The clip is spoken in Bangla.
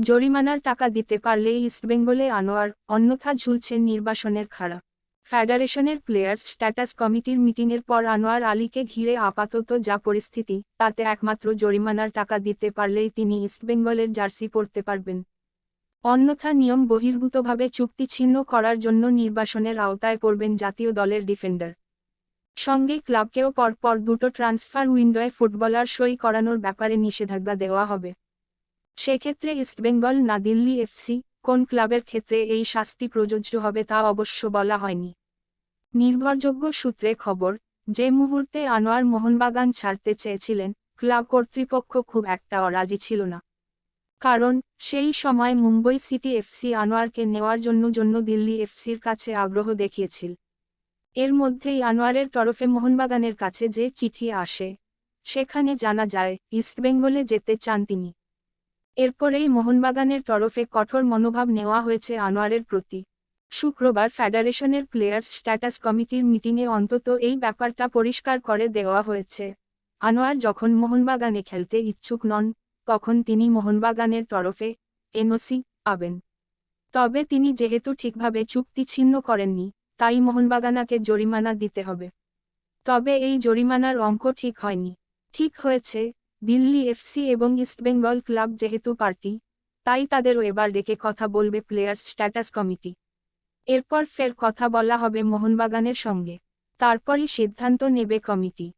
জরিমানার টাকা দিতে পারলে ইস্টবেঙ্গলে আনোয়ার, অন্যথা ঝুলছেন নির্বাসনের খাড়া। ফেডারেশনের প্লেয়ার্স স্ট্যাটাস কমিটির মিটিংয়ের পর আনোয়ার আলীকে ঘিরে আপাতত যা পরিস্থিতি, তাতে একমাত্র জরিমানার টাকা দিতে পারলেই তিনি ইস্টবেঙ্গলের জার্সি পরতে পারবেন। অন্যথা নিয়ম বহির্ভূতভাবে চুক্তি ছিন্ন করার জন্য নির্বাসনের আওতায় পড়বেন জাতীয় দলের ডিফেন্ডার। সঙ্গে ক্লাবকেও পরপর দুটো ট্রান্সফার উইন্ডোয় ফুটবলার সই করানোর ব্যাপারে নিষেধাজ্ঞা দেওয়া হবে। সেক্ষেত্রে ইস্টবেঙ্গল না দিল্লি এফসি কোন ক্লাবের ক্ষেত্রে এই শাস্তি প্রযোজ্য হবে তা অবশ্য বলা হয়নি। নির্ভরযোগ্য সূত্রে খবর, যে মুহূর্তে আনোয়ার মোহনবাগান ছাড়তে চেয়েছিলেন, ক্লাব কর্তৃপক্ষ খুব একটা অরাজি ছিল না। কারণ, সেই সময় মুম্বই সিটি এফসি আনোয়ারকে নেওয়ার জন্য জন্য দিল্লি এফসির কাছে আগ্রহ দেখিয়েছিল। এর মধ্যেই আনোয়ারের তরফে মোহনবাগানের কাছে যে চিঠি আসে, সেখানে জানা যায় ইস্টবেঙ্গলে যেতে চান তিনি। এরপরেই মোহনবাগানের তরফে কঠোর মনোভাব নেওয়া হয়েছে আনোয়ারের প্রতি। শুক্রবার ফেডারেশনের প্লেয়ার্স স্ট্যাটাস কমিটির মিটিংয়ে অন্তত এই ব্যাপারটা পরিষ্কার করে দেওয়া হয়েছে। আনোয়ার যখন মোহনবাগানে খেলতে ইচ্ছুক নন, তখন তিনি মোহনবাগানের তরফে এনওসি পাবেন। তবে তিনি যেহেতু ঠিকভাবে চুক্তি ছিন্ন করেননি, তাই মোহনবাগানাকে জরিমানা দিতে হবে। তবে এই জরিমানার অঙ্ক ঠিক হয়নি। ঠিক হয়েছে দিল্লি এফসি এবং ইস্টবেঙ্গল ক্লাব যেহেতু পার্টি, তাই তাদেরও এবার ডেকে কথা বলবে প্লেয়ার্স স্ট্যাটাস কমিটি। এরপর ফের কথা বলা হবে মোহনবাগানের সঙ্গে। তারপরই সিদ্ধান্ত নেবে কমিটি।